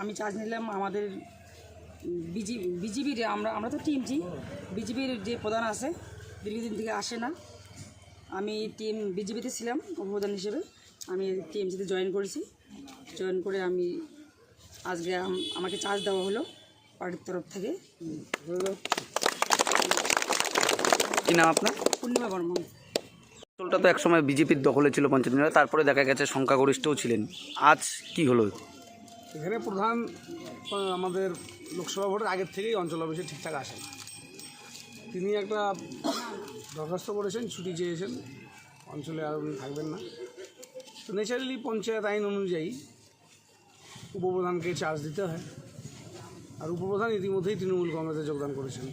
আমি চার্জ নিলাম আমাদের বিজি, বিজিবির, আমরা আমরা তো টিমজি বিজিবির যে প্রধান আছে, দীর্ঘদিন থেকে আসে না। আমি টিম বিজেপিতে ছিলাম উপপ্রধান হিসেবে। আমি টিএমসিতে জয়েন করেছি। জয়েন করে আমি আজকে আমাকে চার্জ দেওয়া হলো পার্টির তরফ থেকে। কি নাম আপনার? পূর্ণিমা বর্মন। অঞ্চলটা তো একসময় বিজেপির দখলে ছিল পঞ্চায়েত নির্বাচনে, তারপরে দেখা গেছে সংখ্যাগরিষ্ঠও ছিলেন। আজ কি হলো? এখানে প্রধান আমাদের লোকসভা ভোটের আগের থেকেই অঞ্চল অফিসে ঠিকঠাক আসেন। তিনি একটা দরখাস্ত করেছেন, ছুটি চেয়েছেন। অঞ্চলে আর উনি থাকবেন না। তো ন্যাচারালি পঞ্চায়েত আইন অনুযায়ী উপপ্রধানকে চার্জ দিতে হয়। আর উপপ্রধান ইতিমধ্যেই তৃণমূল কংগ্রেসে যোগদান করেছেন।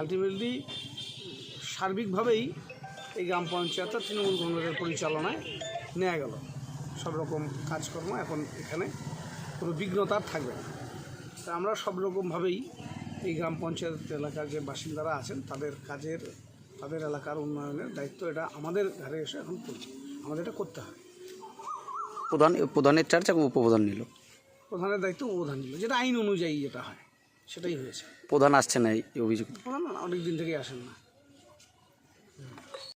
আলটিমেটলি সার্বিকভাবেই এই গ্রাম পঞ্চায়েতটা তৃণমূল কংগ্রেসের পরিচালনায় নেওয়া গেল। সব রকম কাজকর্ম এখন এখানে কোনো বিঘ্নতা থাকবে না। আমরা সব রকমভাবেই এই গ্রাম পঞ্চায়েত এলাকার যে বাসিন্দারা আছেন তাদের কাজের তাদের এলাকার উন্নয়নের দায়িত্ব এটা আমাদের ঘরে এসে এখন পড়ছে। আমাদের এটা করতে হয় প্রধান প্রধানের চার্জ এবং উপপ্রধান নিল। প্রধানের দায়িত্ব উপধান নিল। যেটা আইন অনুযায়ী যেটা হয় সেটাই হয়েছে। প্রধান আসছে না এই অভিযোগ? প্রধান অনেক দিন থেকেই আসেন না।